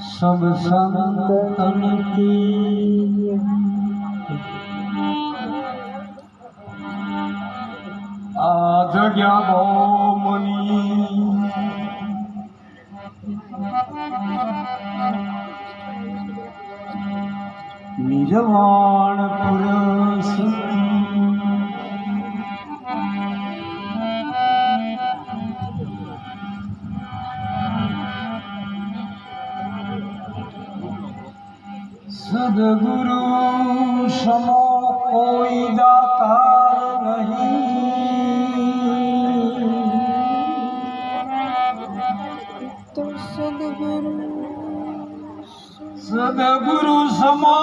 સબ સંતન કી આ જગ્યા બહુ મની નિર્વાણ દાતાર નહીં તો સદગુરુ સદગુરુ સમો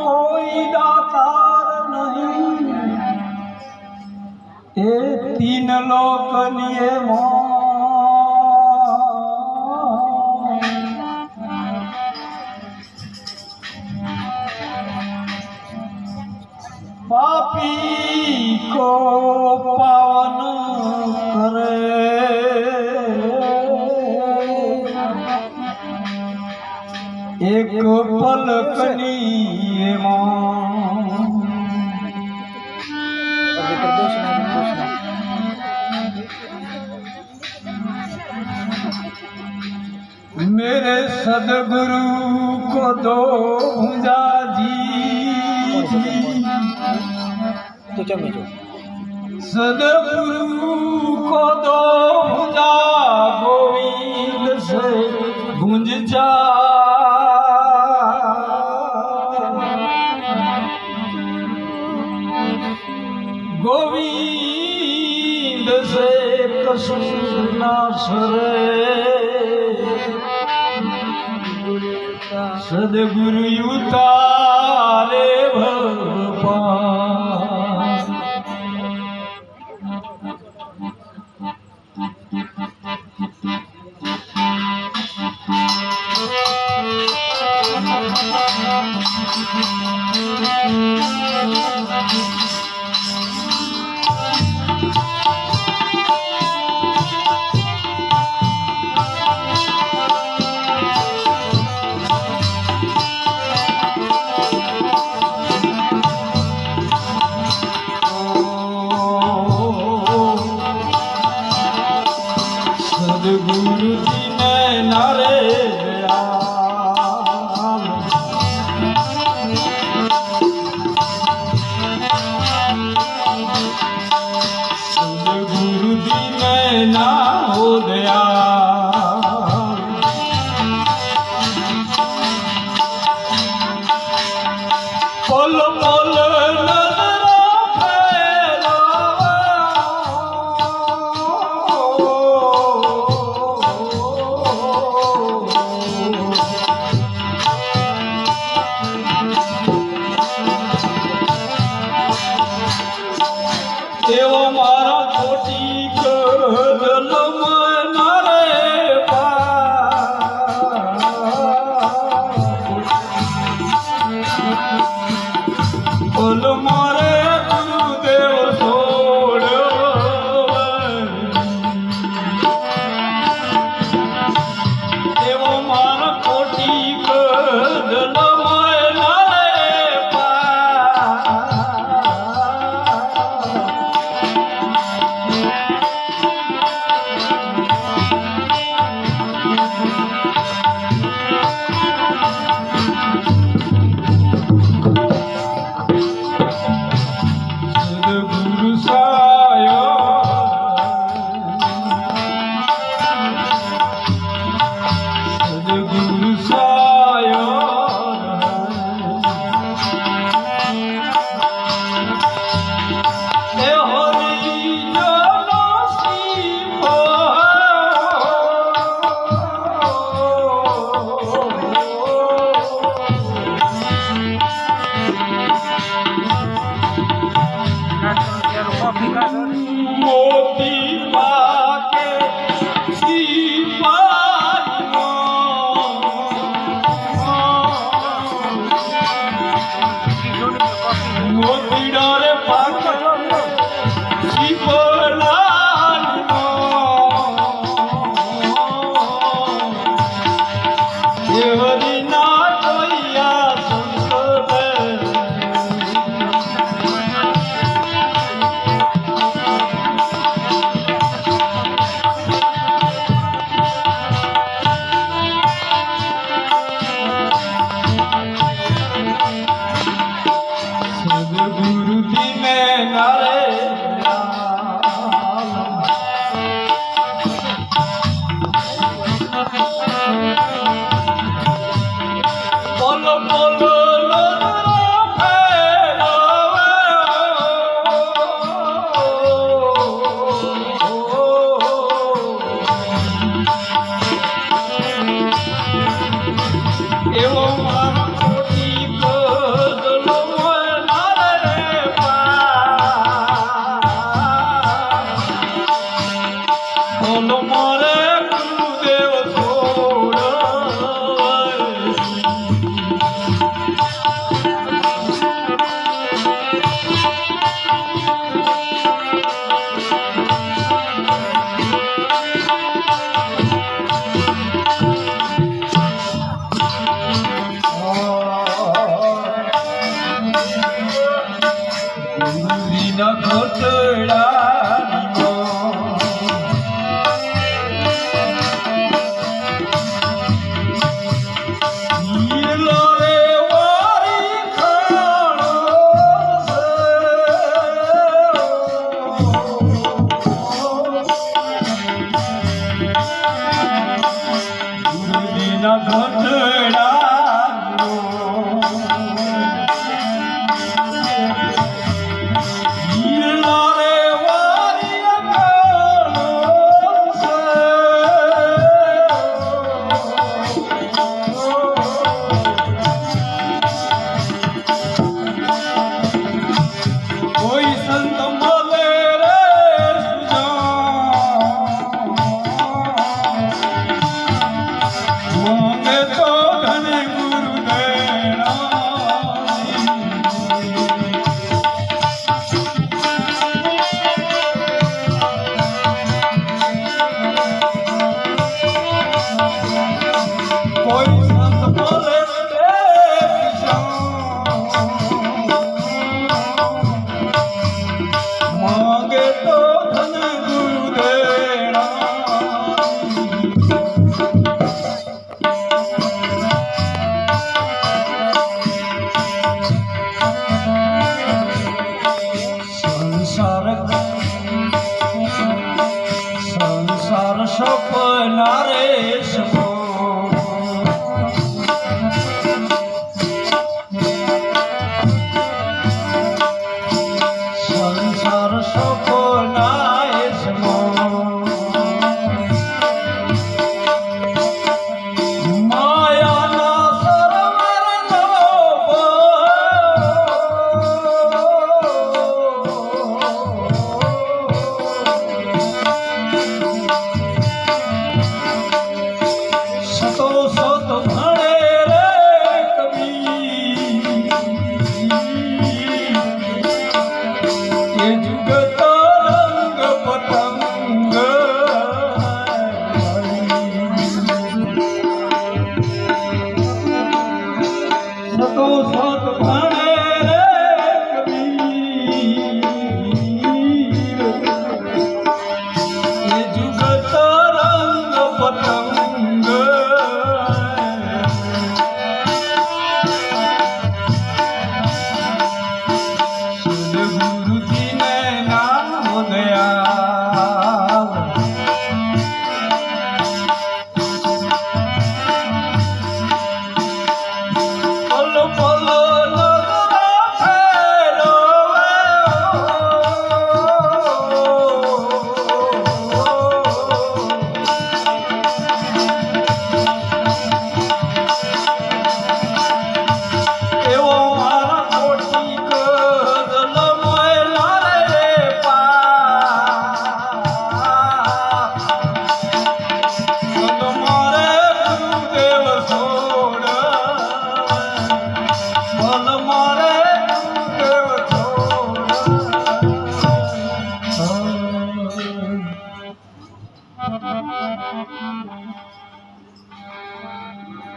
કોઈ દાતાર નહીં એ તીન લોકની એ મોં एक पल कनी मेरे सदगुरु को दो सदगुरु को दो गोविंद से गुंज जा। જશે કશું ના સરે સદગુરુ ઉતારે ભગવા ને ના હો মন্দিরের পাখা জীবন